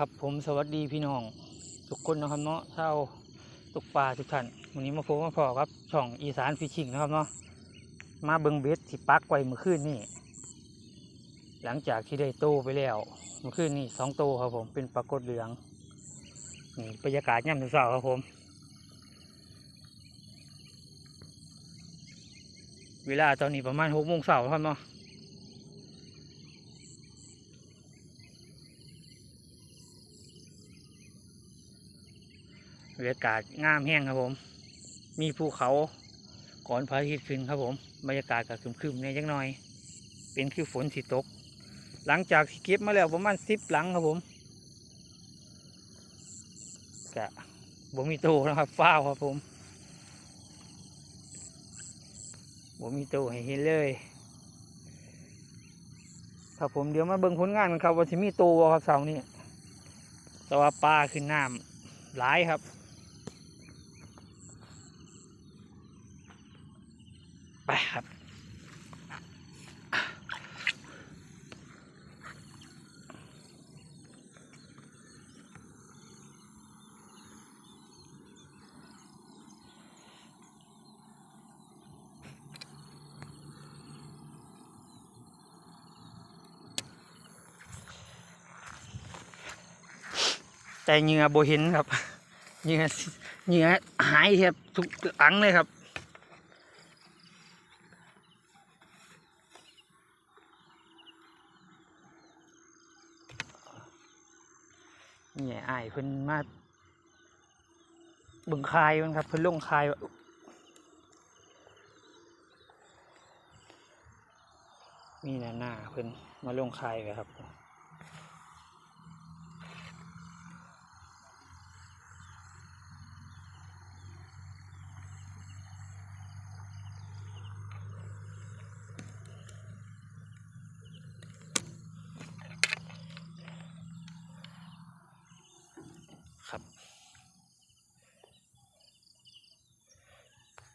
ครับผมสวัสดีพี่น้อง ทุกคนนะครับเนาะเช่าวตกปลาทุกท่านวันนี้มาพบมาพอครับ ช่องอีสานฟิชชิงนะครับเนาะมาเบิงเบ็ดที่ปักไว้เมื่อคืนนี่หลังจากที่ได้โตไปแล้ว เมื่อคืนนี่สองโตครับผมเป็นปลากดเหลืองนี่บรรยากาศย่ำเช้าๆครับผม เวลาตอนนี้ประมาณหกโมงเช้าครับเนาะ บรรยากาศงามแห้งครับผม มีภูเขาก่อนพระอาทิตย์ขึ้นครับผม บรรยากาศก็คึมๆในจังหน่อย เป็นคือฝนสิตก หลังจากที่เก็บมาแล้วประมาณสิบหลังครับผมกะบ่มีโตนะครับฟ้าวครับผมบ่มีโตให้เห็นเลยครับผมเดี๋ยวมาเบิ่งผลงานกันครับว่าสิมีโตบ่ครับเสาร์นี้แต่ว่าปลาขึ้นน้ำหลายครับ แต่เหงื่อโบเห็นครับเหงื่อเหงื่อหายแทบทุกอังเลยครับนี่ไอ้ายเพิ่นมาบึงคายมันครับเพิ่นลงคายมีหน้าหน้าเพิ่นมาลงคายไว้ครับครับ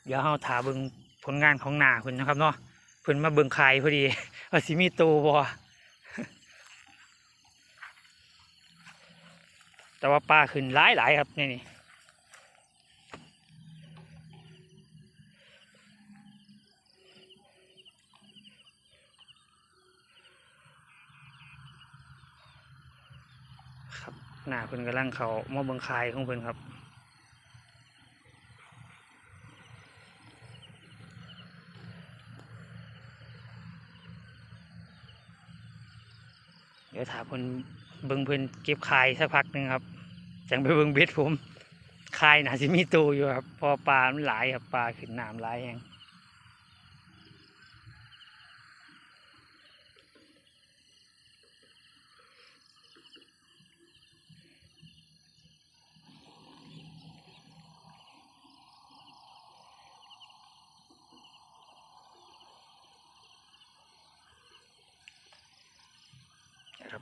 เดี๋ยวเราถาเบิ่งผลงานของหนาเพิ่นนะครับเนาะเพิ่นมาเบิ่งคายพอดีว่าสิมีโตบ่แต่ว่าปลาขึ้นหลายหลายๆครับนี่นี่ครับหนาเพิ่นกำลังเขามาเบิ่งคายของเพิ่นครับ ดี๋ยวถามเพิ่นเบิ่งเพิ่นเก็บคายสักพักหนึ่งครับจังไปเบิ่งเบ็ดผมคายน่าสิมีตัวอยู่ครับ พอปลามันหลายครับปลาขึ้นน้ำหลายแฮง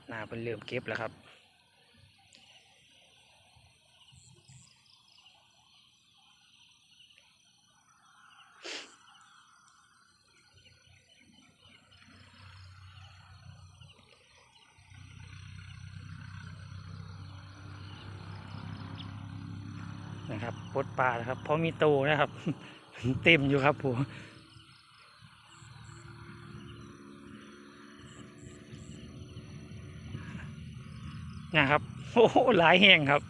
นะครับหน้าเพิ่นเริ่มเก็บแล้วครับนะครับปลดปลานะครับเพราะมีโตนะครับ เต็มอยู่ครับผม นะครับ โอ้โหหลายแห้งครับ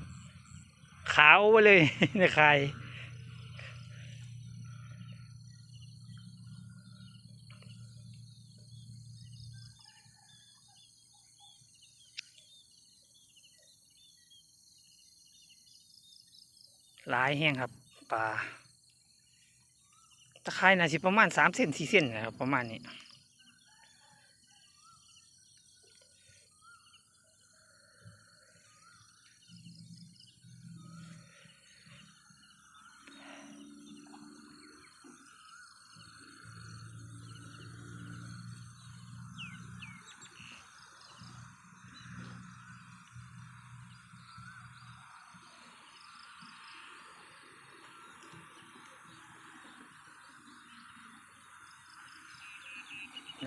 ขาวไปเลยในใครหลายแห้งครับปลาตะไคร่น่าสิประมาณสามเซนสี่เซนนะครับประมาณนี้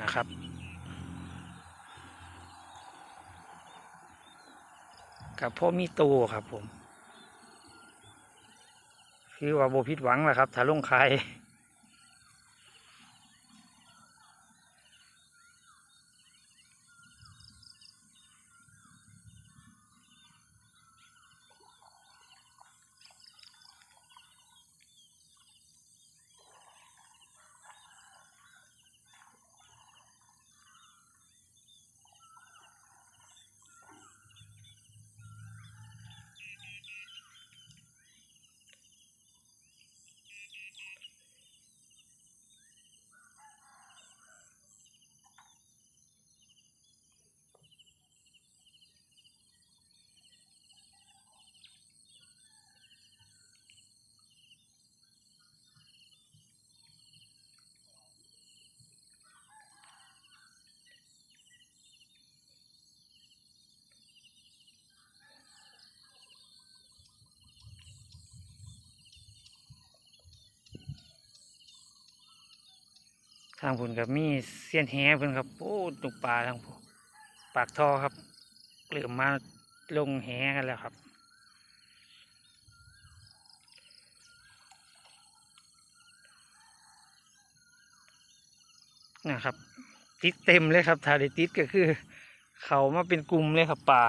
นะครับ กับพ่อมีโตครับผม คือว่าโบพิดหวังแหละครับถ้าลงขาย ทางผุนกับมีเสี้ยนแหเพิ่นครับโอ้ตุกปลาทางผมปากท่อครับเริ่มมาลงแหกันแล้วครับนะครับ ติดเต็มเลยครับถ้าได้ติดก็คือ เขามาเป็นกลุ่มเลยครับปลา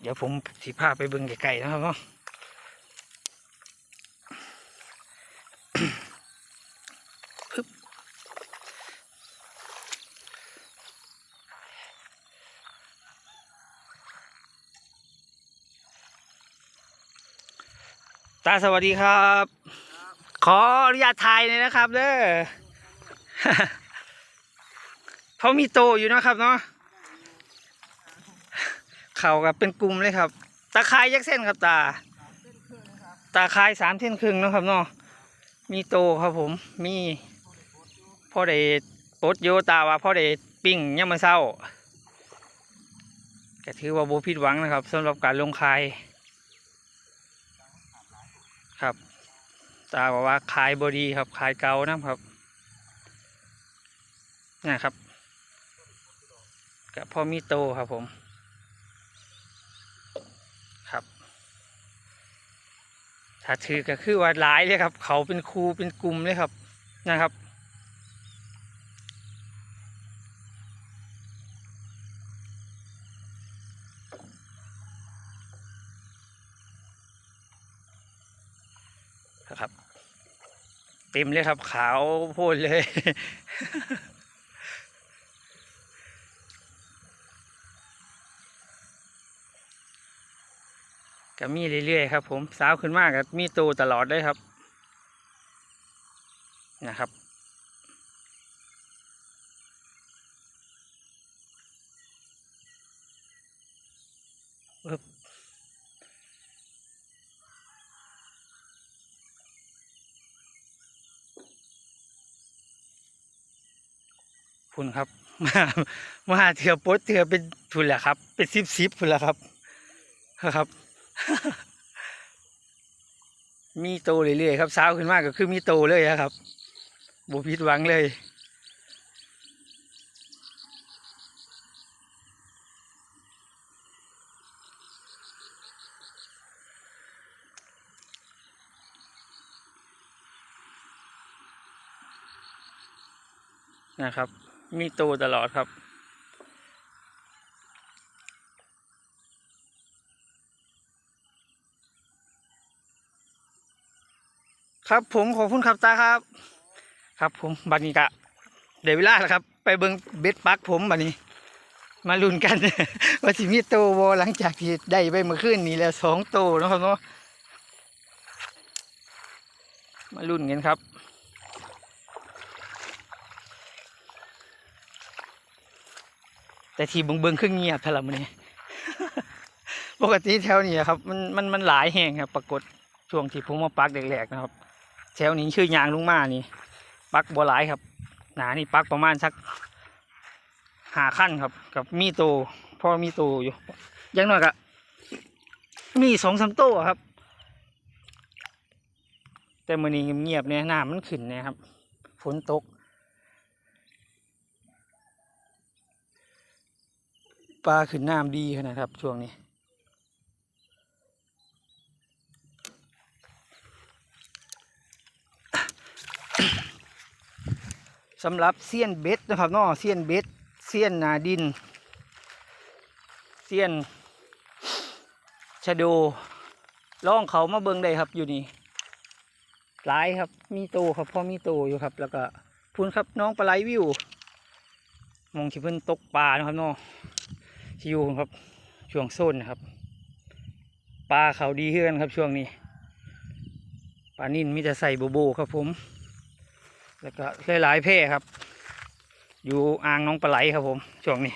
เดี๋ยวผมสิพาไปเบิ่งไกลๆนะครับเนาะ ตาสวัสดีครับ ขออนุญาตถ่ายเลยนะครับ เด้อเขามีโตอยู่เนาะครับเนาะเขากับเป็นกลุ่มเลยครับ ตาคายยักเส้นครับตา ตาคายสามเส้นครึ่งเนาะครับเนาะมีโตครับผม มีพ่อเดชปลดโยตาว่าพ่อเดชปิ้งยังมาเศร้าก็ถือว่าโบผิดหวังนะครับสำหรับการลงคาย ครับ ตาบอกว่าขายบดีครับขายเก่านะครับนะครับกับพ่อมีโตครับผม ครับ ถ้าถือก็คือว่าหลายเลยครับ เขาเป็นครูเป็นกลุ่มเลยครับนะครับนะครับ เต็มเลยครับ ขาวโพลนเลย ก็มีเรื่อยๆครับ ผมสาวขึ้นมากก็มีโตตลอดเลยครับ ปึ๊บพุ่นครับ มามาเถื่อปดเถื่อเป็นพุ่นแหละครับ เป็นซิบซิบพุ่นแหละครับครับ มีโตเรื่อยๆครับสาวขึ้นมากก็คือมีโตเลยอะครับบุพิดหวังเลยนะครับ มีโตตลอดครับ ครับผมขอบคุณครับตาครับ ครับผมบัดนี้กะเดี๋ยวเวลาแล้วครับ ไปเบิ้งเบ็ดปักผมบัดนี้ มาลุ้นกัน ว่าสิมีโตวหลังจากที่ได้ไปเมื่อคืนนี้แล้วสองโตเนะครับเนาะมาลุ้นกันครับ แต่ทีเบิงเบิงๆคือเงียบเท่มื้อนี้ปกติแถวนี้ครับมันมันมันหลายแห่งครับ ปรากฏช่วงที่ผมมาปักแรกๆนะครับ แถวนี้ชื่อยางลุงมานี่ ปักบัวหลายครับ หนานี่ปักประมาณสักหาขั้นครับ กับมีโตพอมีโตอยู่ยังน้อยก็มีสองสามโตครับ แต่มื่อนี้เงียบเนี่ยน้ำมันขึ้นเนะครับฝนตก ปลาขึ้นน้ำดีขนาดครับ ช่วงนี้ สำหรับเสี้ยนเบ็ดนะครับนอเสี้ยนเบ็ดเสี้ยนนาดิน เสี้ยนชะโดล่องเขามาเบิงได้ครับอยู่นี่หลายครับ มีโตครับพ่อมีโตอยู่ครับ แล้วก็พูนครับน้องปลาไหลวิวมองที่เพิ่นตกปลานะครับน้อง ที่อยู่ครับช่วงโซนนะครับปลาเขาดีเฮือนครับช่วงนี้ปลานิ่นมีแต่ใส่โบโบครับผม แล้วก็หลายๆแพร่ครับ อยู่อ่างน้องปลาไหลครับผมช่วงนี้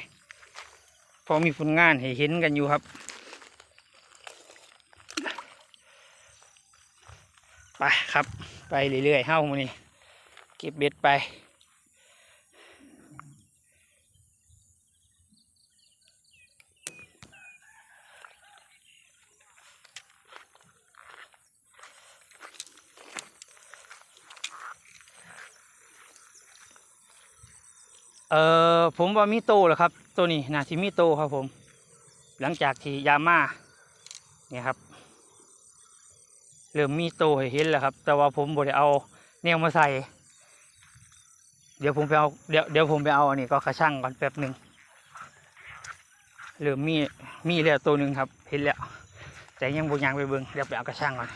พอมีผลงานให้เห็นกันอยู่ครับไปครับ ไปเรื่อยๆเฮ้ามานี่เก็บเบ็ดไป เออผมว่ามีโตแล้วครับ ตัวนี้นาที่มีโตครับผม หลังจากที่ยามาเนี่ยครับเริ่มมีโตให้เห็นแล้วครับ แต่ว่าผมบ่ได้เอาแนวมาใส่ เดี๋ยวผมไปเอาเดี๋ยวเดี๋ยวผมไปเอาอันนี้ก็กระช่างก่อนแป๊บหนึ่งเริ่มมีมีแล้วตัวหนึ่งครับเห็นแล้วแต่ยังบ่ยังไปเบิ่งเดี๋ยวไปเอากระช่างก่อน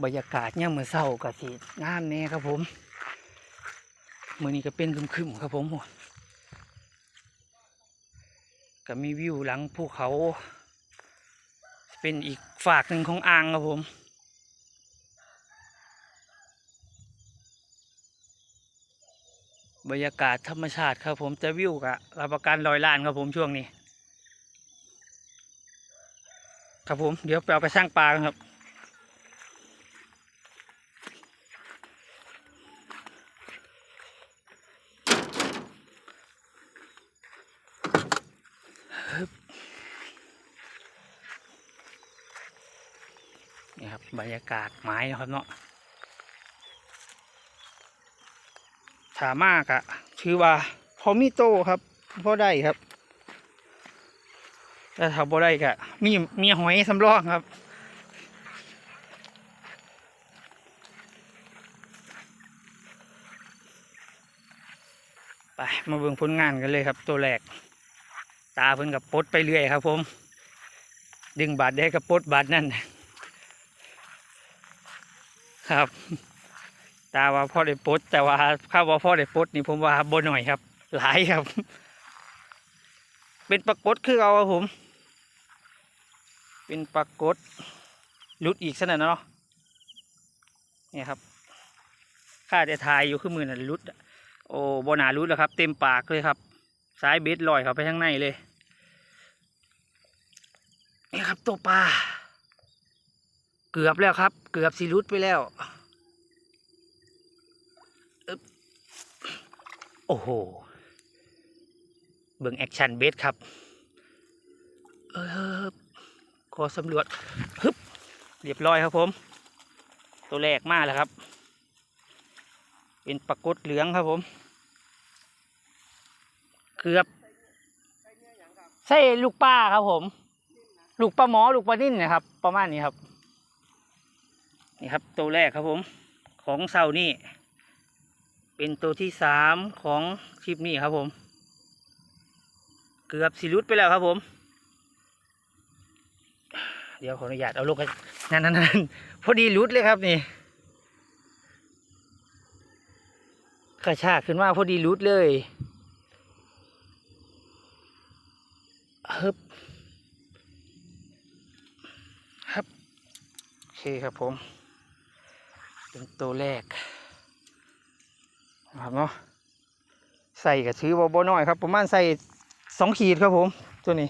บรรยากาศเนี่ยามมื่อเช้าก็สิงามแน่ครับผมมื่อนี้ก็เป็นคึมๆครับผมก็มีวิวหลังภูเขา เป็นอีกฝากหนึ่งของอ่างครับผมบรรยากาศธรรมชาติครับผมแต่วิวกะรับประกันร้อยล้านครับผมช่วงนี้ ครับผมเดี๋ยวไปเอาไปสร้างปลากันครับ บรรยากาศไม้นะครับเนาะถามากอะชื่อว่าพอมีโตครับพอได้ครับ แต่ถ้าพอได้กะมีมีหอยสำรองครับไปมาเบิ่งผลงานกันเลยครับ ตัวแรก ตาเพิ่นกับปดไปเรื่อยครับ ผม ดึงบาดได้กับปดบาดนั่น ครับ ตาว่าพ่อได้ปลดแต่ว่าข้าว่าพ่อได้ปลดนี่ผมว่าบนหน่อยครับ หลายครับ เป็นปรากฏคือเอาผม เป็นปรากฏลุดอีกสนั่นเนาะเนี่ยครับข้าจะทายอยู่ขึ้นมือน่ะลุดโอ้บนาลุดแล้วครับ เต็มปากเลยครับสายเบ็ดลอยเข้าไปข้างในเลยนี่ครับตัวปลา เกือบแล้วครับ เกือบสิรุดไปแล้วโอ้โห เบิ่งแอคชั่นเบสครับ เออขอสำรวจฮึบเรียบร้อยครับผม ตัวแรกมาแล้วครับ เป็นปรากฏเหลืองครับผม เกือบใช่ลูกป้าครับผม ลูกปลาหมอลูกปลานิ่นนะครับ ประมาณนี้ครับ นี่ครับตัวแรกครับผมของเสานี่เป็นตัวที่สามของคลิปนี้ครับผม เกือบสิรุดไปแล้วครับผม เดี๋ยวขออนุญาตเอาลูกนั่นนั่นนั่นพอดีรุดเลยครับนี่กระชากขึ้นมาพอดีรุดเลยฮึบฮึบโอเคครับผม เป็นตัวแรกนะครับเนาะใส่กับชื้อบ่น้อยครับ ประมาณใส่สองขีดครับผมตัวนี้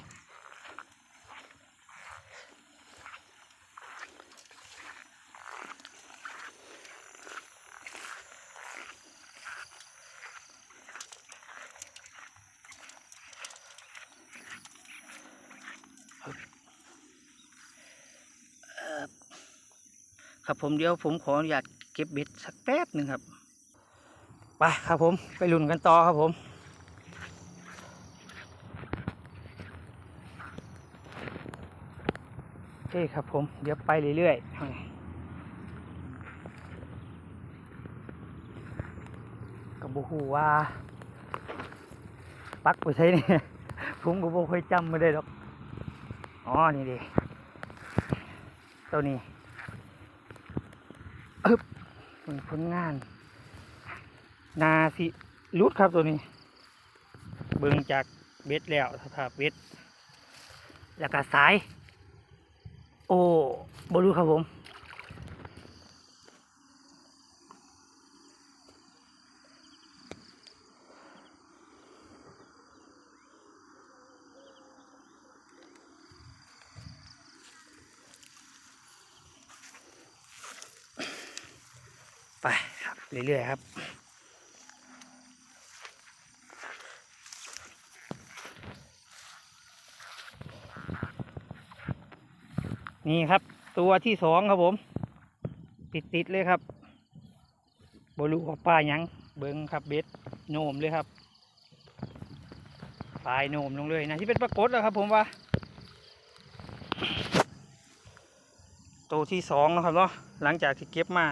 ครับผมเดี๋ยวผมขออนุญาต เก็บเบ็ดสักแป๊บหนึ่งครับไปครับผมไปลุ้นกันต่อครับผมเคครับผมเดี๋ยวไปเรื่อยๆกับบูฮูว่าปักไปใช้นี่ผมก็บ่ค่อยจำไม่ได้หรอกอ๋อนี่ดิตัวนี้ เป็นผลงาน นาสิรุดครับตัวนี้ เบิ่งจากเบ็ดแล้วสภาพเบ็ด แล้วก็สาย โอ้บรูครับผม เรื่อยๆครับ นี่ครับ ตัวที่สองครับผม ติดติดๆเลยครับบรูของป้ายังเบิ้งครับเบ็ดโนมเลยครับปลายโนมลงเลยนะที่เป็นปรากฏแล้วครับ ผมว่าตัวที่สองนะครับเนาะหลังจากที่เก็บมา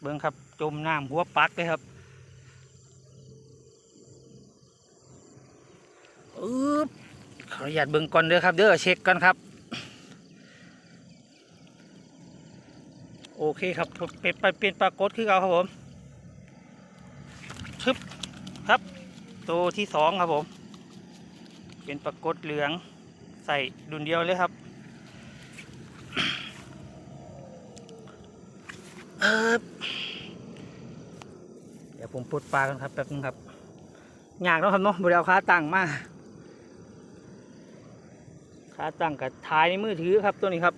เบิ้งครับจมน้ำหัวปักเลยครับอึ๊บขออนุญาตเบิ้งก่อนเด้อครับ เด้อเช็คก่อนครับ โอเคครับเป็นไปเป็นปรากฏคือเราครับผมชึบครับตัวที่สองครับผม เป็นปรากฏเหลืองใส่ดุนเดียวเลยครับเออ ดี๋ยวผมปลดปลากันครับแป๊บนึงครับยากเนาะครับเนาะบริเอาขาตั้งมาขาตั้งกับท้ายในมือถือครับตัวนี้ครับ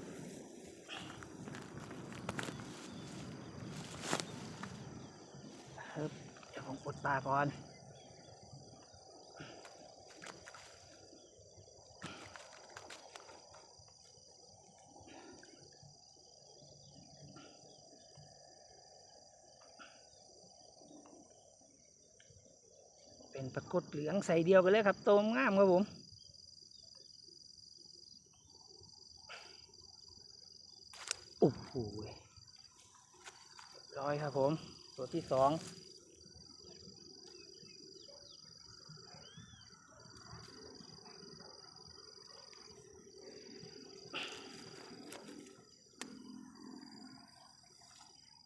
ครับเดี๋ยวผมปลดปลาก่อน เป็นปรา กฏเหลืองใส่เดียวกันเลยครับโตมงามครับผมโอ้โหร้อยครับผม ตัวที่สอง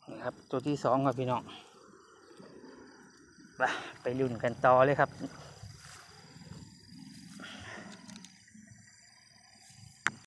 นี่ครับตัวที่สองครับพี่น้องไป ไปลุ่นกันต่อเลยครับ